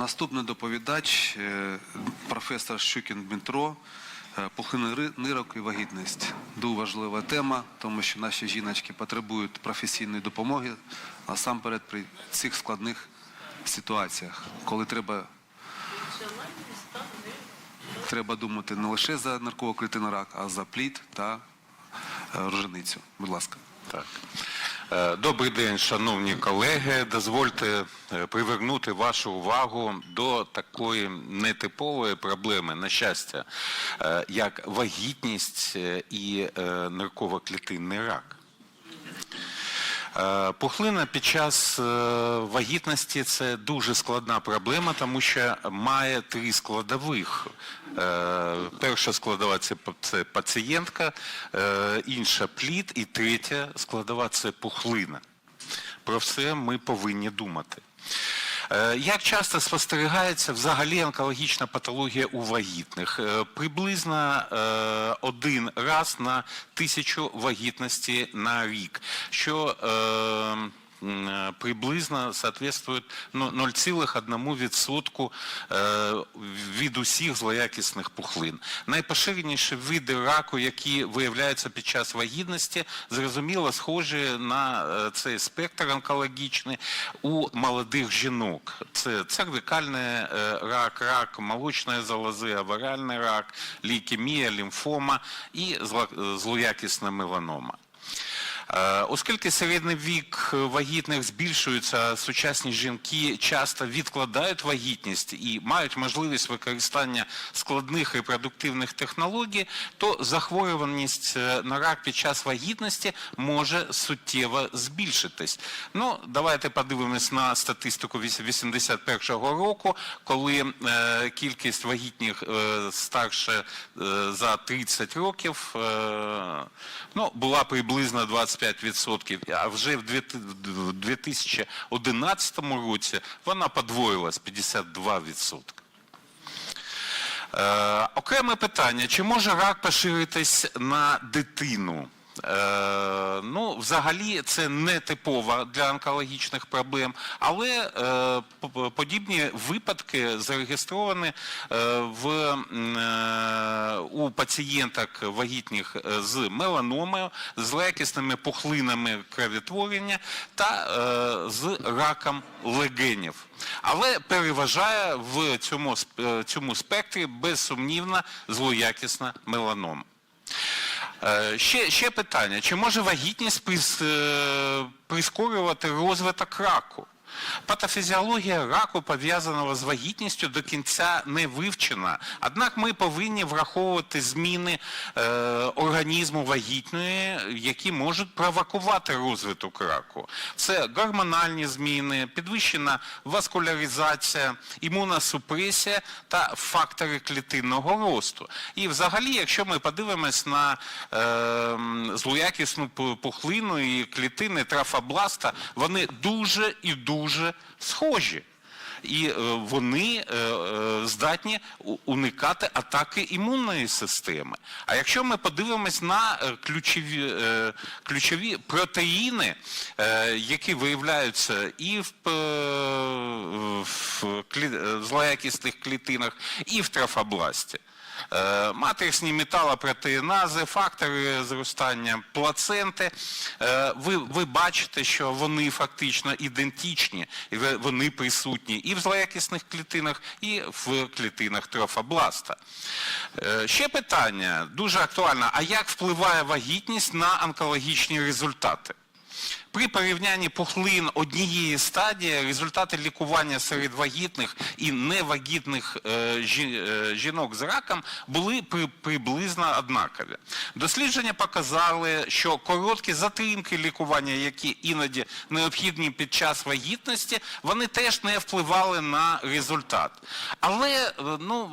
Наступний доповідач е, професор Щукін Дмитро. е, нирок і вагітність. Дуже важлива тема, тому що наші жіночки потребують професійної допомоги, насамперед при цих складних ситуаціях, коли треба, треба думати не лише за нарково-клітинний рак, а за плід та е, роженицю. Будь ласка. Так. Е, Добрий день, шановні колеги. Дозвольте е, привернути вашу увагу до такої нетипової проблеми, на щастя, е, як вагітність і е, нарково-клітинний рак. Е, Пухлина під час е, вагітності це дуже складна проблема, тому що має три складових. Е, Перша складова це пацієнтка, інша плід, і третя складова це пухлина. Про все ми повинні думати. Е, Як часто спостерігається взагалі онкологічна патологія у вагітних? Е, Приблизно е, один раз на тисячу вагітності на рік, що приблизно соответствует ну, 0,1% е, від усіх злоякісних пухлин. Найпоширеніші види раку, які виявляються під час вагітності, зрозуміло схожі на е, цей спектр онкологічний у молодих жінок. Це цервікальний е, рак, рак молочної залози, аваріальний рак, лейкемія, лімфома і злоякісна меланома. Е, Оскільки середній вік вагітних збільшується, сучасні жінки часто відкладають вагітність і мають можливість використання складних репродуктивних технологій, то захворюваність е, на рак під час вагітності може суттєво збільшитись. Ну, давайте подивимось на статистику 81-го року, коли е, кількість вагітних старше за 30 років ну, була приблизно 25%, а вже в 2011 році вона подвоїлась 52%. Е, окреме питання: чи може рак поширитись на дитину? Е, ну, взагалі, це не типово для онкологічних проблем, але е, подібні випадки зареєстровані е, в, у пацієнток вагітних з меланомою, з легкісними пухлинами кровотворення та з раком легенів. Але переважає в цьому, цьому спектрі безсумнівна злоякісна меланома. Е, Ще, ще питання: чи може вагітність е, прискорювати розвиток раку? Патофізіологія раку, пов'язаного з вагітністю, до кінця не вивчена. Однак ми повинні враховувати зміни е, організму вагітної, які можуть провокувати розвиток раку. Це гормональні зміни, підвищена васкуляризація, імуносупресія та фактори клітинного росту. І взагалі, якщо ми подивимось на е, злоякісну пухлину і клітини трафобласта, вони дуже і дуже схожі. І е, вони е, е, здатні уникати атаки імунної системи. А якщо ми подивимось на ключові, ключові протеїни, які виявляються і в, в злоякісних клітинах, і в трафобласті. Е, Матричні металопротеїнази, фактори зростання плаценти. Е, Ви, ви бачите, що вони фактично ідентичні, вони присутні і в злоякісних клітинах, і в клітинах трофобласта. Е, Ще питання дуже актуальне: а як впливає вагітність на онкологічні результати? При порівнянні пухлин однієї стадії результати лікування серед вагітних і невагітних е, е, жінок з раком були приблизно однакові. Дослідження показали, що короткі затримки лікування, які іноді необхідні під час вагітності, вони теж не впливали на результат. Але е, ну,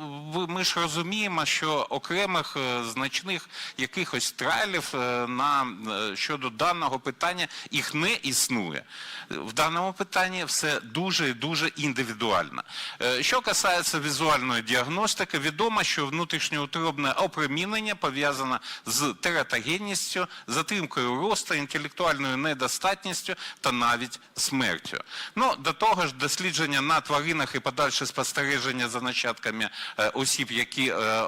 ми ж розуміємо, що окремих значних якихось трайлів на, щодо даного питання їх яких не існує. В даному питанні все дуже і дуже індивідуально. Е, Що касається візуальної діагностики, відомо, що внутрішньоутробне опромінення пов'язане з тератогенністю, затримкою росту, інтелектуальною недостатністю та навіть смертю. Ну, до того ж, дослідження на тваринах і подальше спостереження за нащадками е, осіб, які е,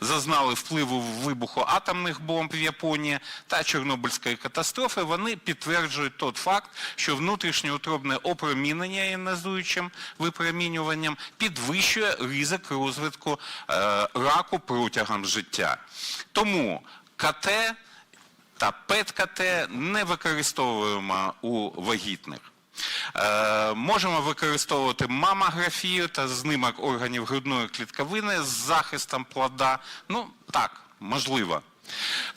зазнали впливу вибуху атомних бомб в Японії та Чорнобильської катастрофи, вони підтверджують той факт, що внутрішньоутробне опромінення іонізуючим випромінюванням підвищує ризик розвитку е, раку протягом життя. Тому КТ та ПЕТ-КТ не використовуємо у вагітних. Е, можемо використовувати мамографію та знимок органів грудної клітковини з захистом плода. Ну, так, можливо.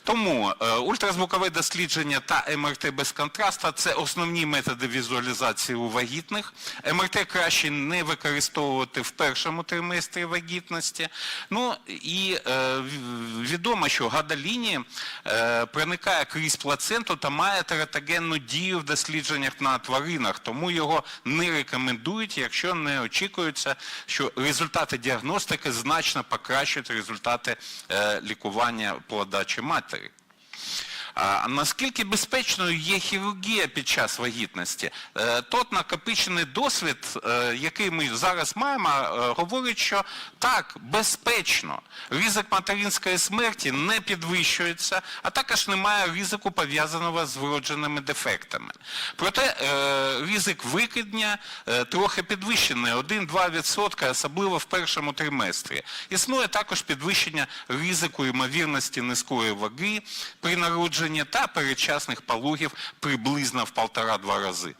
Тому е, ультразвукове дослідження та МРТ без контраста це основні методи візуалізації у вагітних. МРТ краще не використовувати в першому триместрі вагітності. Ну і е, відомо, що гадалінія е, проникає крізь плаценту та має тератогенну дію в дослідженнях на тваринах, тому його не рекомендують, якщо не очікується, що результати діагностики значно покращують результати лікування плода чи матері. Наскільки безпечною є хірургія під час вагітності? Е, Тот накопичений досвід, е, який ми зараз маємо, е, говорить, що так, безпечно. Ризик материнської смерті не підвищується, а також немає ризику пов'язаного з вродженими дефектами. Проте ризик викидня трохи підвищений, 1-2%, особливо в першому триместрі. Існує також підвищення ризику ймовірності низької ваги при народженні та передчасних пологів приблизно в полтора-два рази.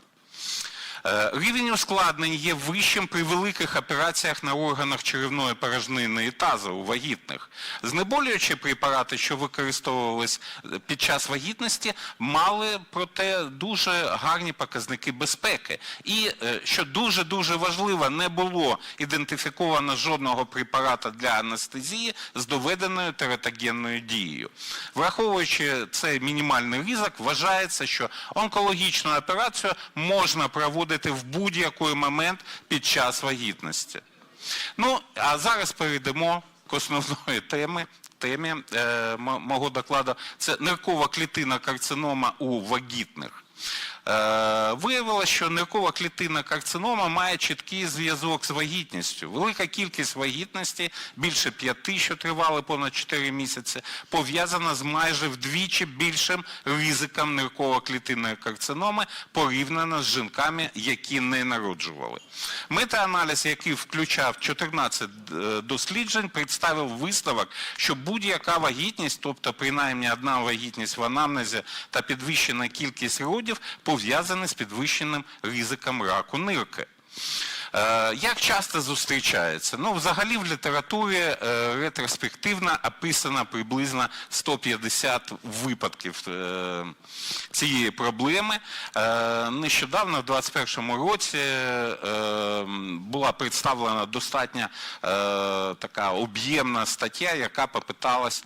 Е, Рівень ускладнень є вищим при великих операціях на органах черевної порожнини і тазу у вагітних. Знеболюючі препарати, що використовувались під час вагітності, мали проте дуже гарні показники безпеки. І, е, що дуже-дуже важливо, не було ідентифіковано жодного препарата для анестезії з доведеною тератогенною дією. Враховуючи цей мінімальний ризик, вважається, що онкологічну операцію можна проводити в будь-який момент під час вагітності. Ну, а зараз перейдемо к основної теми. Темі е, мого докладу це ниркова клітина карцинома у вагітних. Е, виявилося, що ниркова клітина карцинома має чіткий зв'язок з вагітністю. Велика кількість вагітності, більше п'яти, що тривали понад 4 місяці, пов'язана з майже вдвічі більшим ризиком нирково-клітинної карциноми порівняно з жінками, які не народжували. Метааналіз, який включав 14 е, досліджень, представив висновок, що будь-яка вагітність, тобто принаймні одна вагітність в анамнезі та підвищена кількість родів, пов'язані з підвищеним ризиком раку нирки. Е, Як часто зустрічається? Ну, взагалі в літературі е, ретроспективно описано приблизно 150 випадків е, цієї проблеми. Нещодавно, в 2021 році, була представлена достатньо така об'ємна стаття, яка попиталась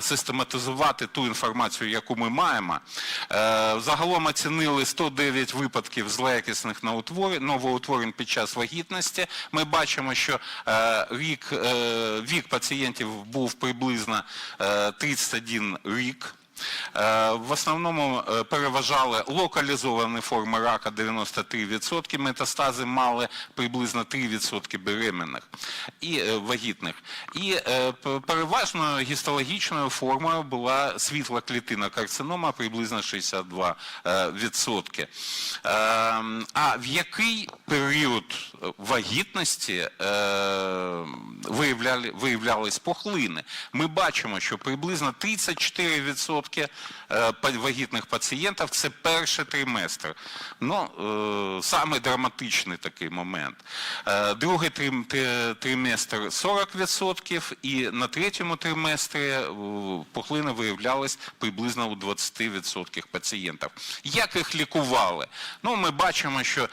систематизувати ту інформацію, яку ми маємо. Загалом оцінили 109 випадків злоякісних новоутворень під час вагітності. Ми бачимо, що вік рік, е, вік пацієнтів був приблизно е, 31 рік. Е, В основному е, переважали локалізовані форми рака 93%, метастази мали приблизно 3% беременних і е, вагітних. І п- переважною гістологічною формою була світла клітина карцинома приблизно 62%. е, відсотки. Е, А в який період вагітності виявляли, виявлялись пухлини? Ми бачимо, що приблизно 34% е, вагітних пацієнтів це перший триместр. Ну, е, саме драматичний такий момент. Е, Другий триместр 40% і на третьому триместрі пухлини виявлялись приблизно у 20% пацієнтів. Як їх лікували? Ну, ми бачимо, що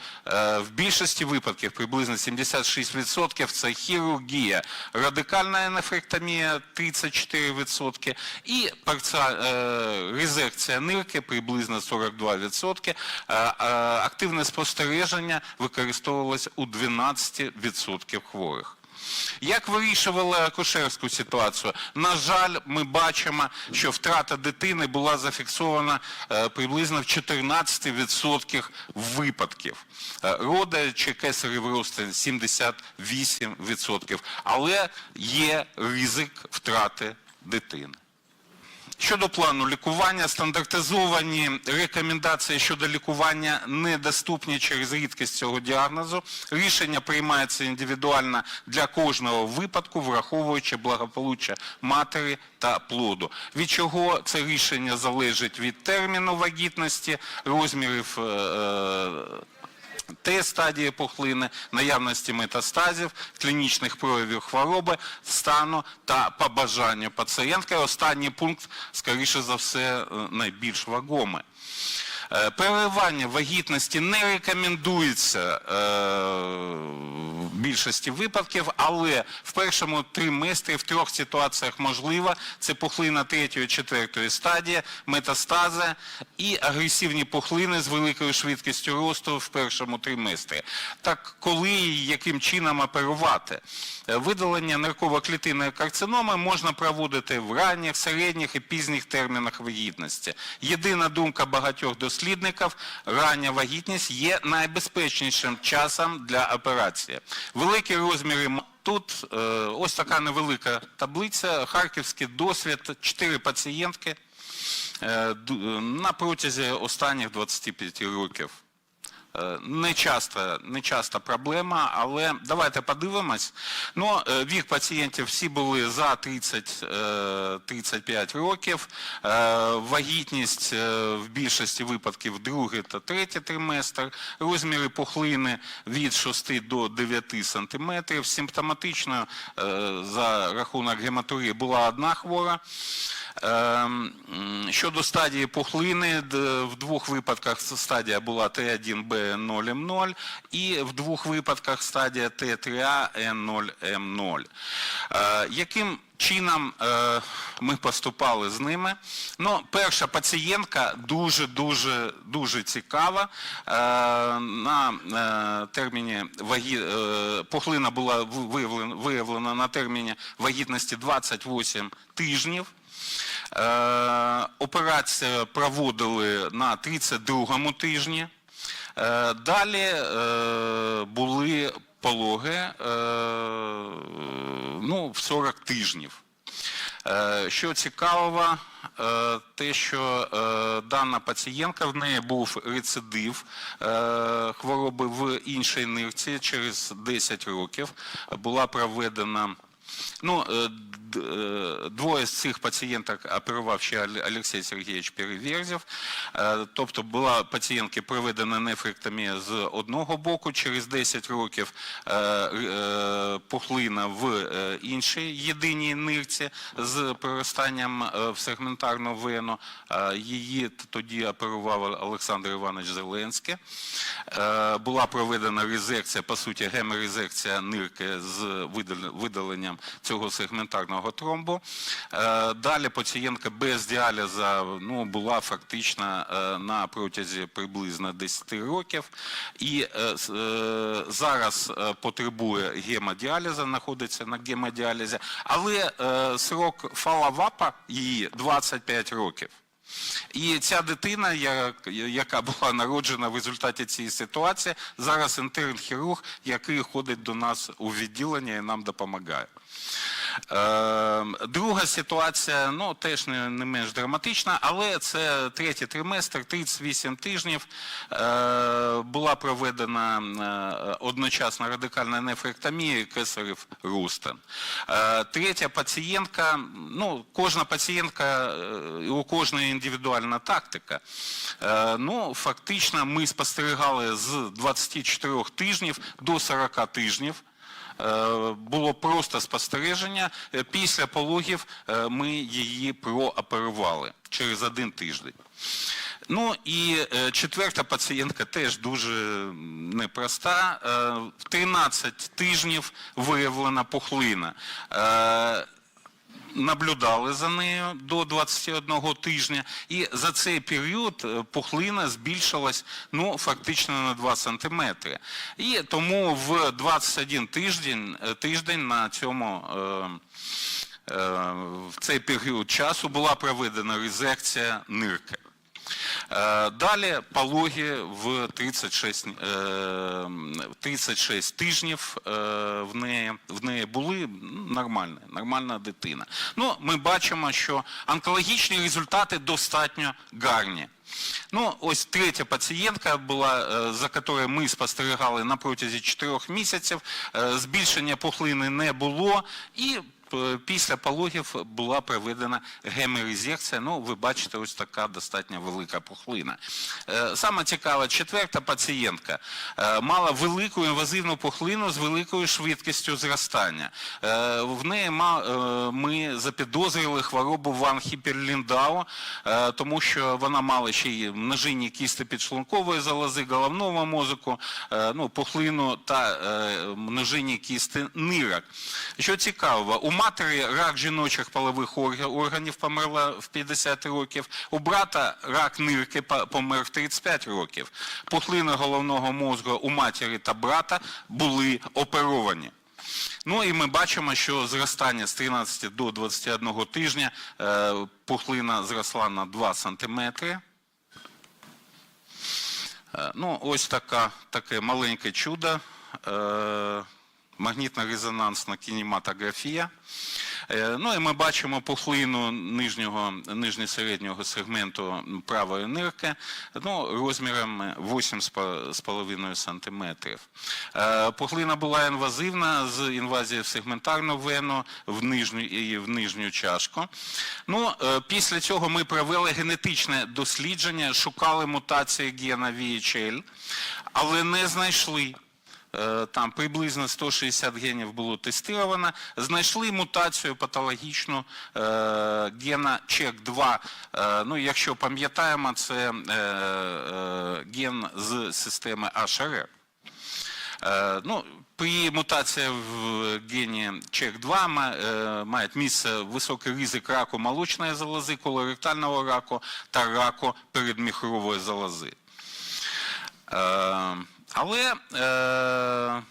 в більшості випадків приблизно 76% це хірургія, радикальна нефректомія 34% і резекція нирки приблизно 42%. Е, е, Активне спостереження використовувалось у 12% хворих. Як вирішували акушерську ситуацію? На жаль, ми бачимо, що втрата дитини була зафіксована е, приблизно в 14% випадків. Роди чи кесарів розтин 78%. Але є ризик втрати дитини. Щодо плану лікування, стандартизовані рекомендації щодо лікування недоступні через рідкість цього діагнозу. Рішення приймається індивідуально для кожного випадку, враховуючи благополуччя матері та плоду. Від чого це рішення залежить від терміну вагітності, розмірів. е, е, Т стадії пухлини, наявності метастазів, клінічних проявів хвороби, стану та побажання пацієнтки. Останній пункт, скоріше за все, е, найбільш вагомий. Е, Переривання вагітності не рекомендується е, в більшості випадків, але в першому триместрі в трьох ситуаціях можливо. Це пухлина третьої, четвертої стадії, метастази і агресивні пухлини з великою швидкістю росту в першому триместрі. Так коли і яким чином оперувати? Е, Видалення нирково-клітинної карциноми можна проводити в ранніх, середніх і пізніх термінах вагітності. Єдина думка багатьох дослідників – рання вагітність є найбезпечнішим часом для операції. Великі розміри Тут е, ось така невелика таблиця, харківський досвід, 4 пацієнтки е, на протязі останніх 25 років. Е, Не часто, не часто проблема, але давайте подивимось. Ну, е, вік пацієнтів всі були за 30, е, 35 років. Вагітність в більшості випадків другий та третій триместр. Розміри пухлини від 6 до 9 сантиметрів. Симптоматично за рахунок гематурії була одна хвора. Ем, Щодо стадії пухлини, в двох випадках стадія була Т1Б0М0 і в двох випадках стадія Т3А-Н0М0. Е, Яким чином е, ми поступали з ними? Ну, перша пацієнтка дуже-дуже дуже цікава. Е, На терміні вагі... пухлина була виявлена на терміні вагітності 28 тижнів. Е, Операцію проводили на 32-му тижні. Е, Далі е, були пологи ну, в 40 тижнів. Що цікавого, е, те, що дана пацієнтка, в неї був рецидив хвороби в іншій нирці через 10 років. Була проведена Ну, двоє з цих пацієнток оперував ще Олексій Сергійович Переверзів. Тобто була пацієнтки проведена нефректомія з одного боку, через 10 років е, пухлина в іншій єдиній нирці з проростанням е, в сегментарну вену. Е, Її тоді оперував Олександр Іванович Зеленський. Е, Була проведена резекція, по суті, геморезекція нирки з видаленням цього сегментарного тромбу. Е, Далі пацієнтка без діалізу ну, була фактично е, на протязі приблизно 10 років. І е, зараз потребує гемодіалізу, знаходиться на гемодіалізі, але срок фалавапа її 25 років. І ця дитина, яка була народжена в результаті цієї ситуації, зараз інтерн-хірург, який ходить до нас у відділення і нам допомагає. Е, Друга ситуація, ну теж не, не менш драматична, але це третій триместр, 38 тижнів. Е, Була проведена е, одночасна радикальна нефректомія і кесарів Рустен. Е, Третя пацієнтка, ну кожна пацієнтка, у кожної індивідуальна тактика. Ну, фактично, ми спостерігали з 24 тижнів до 40 тижнів. Е, Було просто спостереження. Е, Після пологів е, ми її прооперували через один тиждень. Ну і четверта пацієнтка теж дуже непроста. В 13 тижнів виявлена пухлина. Наблюдали за нею до 21 тижня, і за цей період е, пухлина збільшилась ну, фактично на 2 сантиметри. І тому в 21 тиждень, е, тиждень на цьому е, е, в цей період часу була проведена резекція нирки. Е, Далі пологи в 36, е, 36 тижнів е, в неї, в неї були нормальні, нормальна дитина. Ну, ми бачимо, що онкологічні результати достатньо гарні. Ну, ось третя пацієнтка була, е, за якою ми спостерігали на протязі 4 місяців. Е, Збільшення пухлини не було і е, після пологів була проведена геморезекція. Ну, ви бачите, ось така достатньо велика пухлина. Е, Саме цікаве, четверта пацієнтка е, мала велику інвазивну пухлину з великою швидкістю зростання. Е, В неї е, ми запідозрили хворобу Ван Хіперліндау, е, тому що вона мала ще й множинні кісти підшлункової залози, головного мозку, е, ну, пухлину та е, множинні кісти нирок. Що цікаво, у матері рак жіночих полових органів померла в 50 років, у брата рак нирки помер в 35 років. Пухлина головного мозку у матері та брата були оперовані. Ну і ми бачимо, що зростання з 13 до 21 тижня е, пухлина зросла на 2 сантиметри. Е, Ну, ось така, таке маленьке чудо. Магнітно-резонансна кінематографія. Е, Ну і ми бачимо пухлину нижнього, нижньо-середнього сегменту правої нирки ну, розміром 8,5 см. Е, Пухлина була інвазивна з інвазією в сегментарну вену в нижню і в нижню чашку. Ну, е, після цього ми провели генетичне дослідження, шукали мутації гена VHL, але не знайшли. Е, Там приблизно 160 генів було тестовано. Знайшли мутацію патологічну е, гена ЧЕК2. Е, ну, якщо пам'ятаємо, це ген з системи HRR. Ну, при мутації в гені ЧЕК2 ма- е, має місце високий ризик раку молочної залози, колоректального раку та раку передміхрової залози. Але е,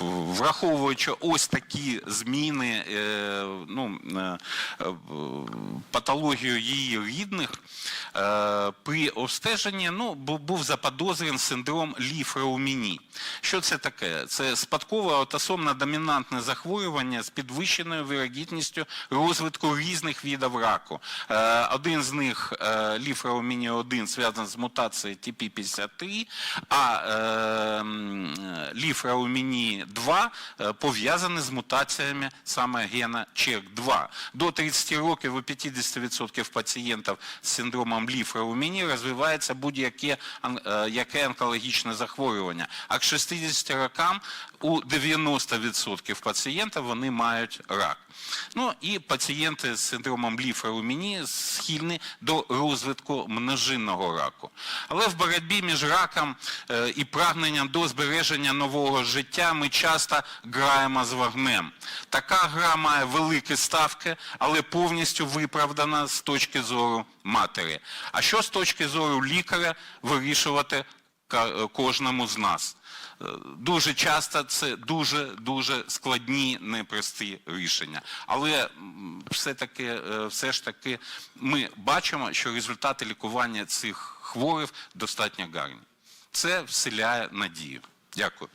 враховуючи ось такі зміни, е, ну, е, патологію її рідних, е, при обстеженні ну, був заподозрений синдром ліфреуміні. Що це таке? Це спадкове аутосомно домінантне захворювання з підвищеною вирогідністю розвитку різних видів раку. Один з них, ліфреуміні 1, зв'язаний з мутацією TP53, а е, м, ліфреуміні 2 пов'язане з мутаціями саме гена ЧЕК2. До 30 років у 50% пацієнтів з синдромом ліфреуміні розвивається будь-яке е, яке онкологічне захворювання. А к 60 рокам у 90% пацієнтів вони мають рак. Ну і пацієнти з синдромом ліфреуміні схильні до розвитку множинного раку. Але в боротьбі між раком е, і прагненням до збереження нового життя ми часто граємо з вогнем. Така гра має великі ставки, але повністю виправдана з точки зору матері. А що з точки зору лікаря вирішувати кожному з нас? Дуже часто це дуже-дуже складні, непрості рішення. Але все-таки, е, все ж таки ми бачимо, що результати лікування цих хворих достатньо гарні. Це вселяє надію. Дякую.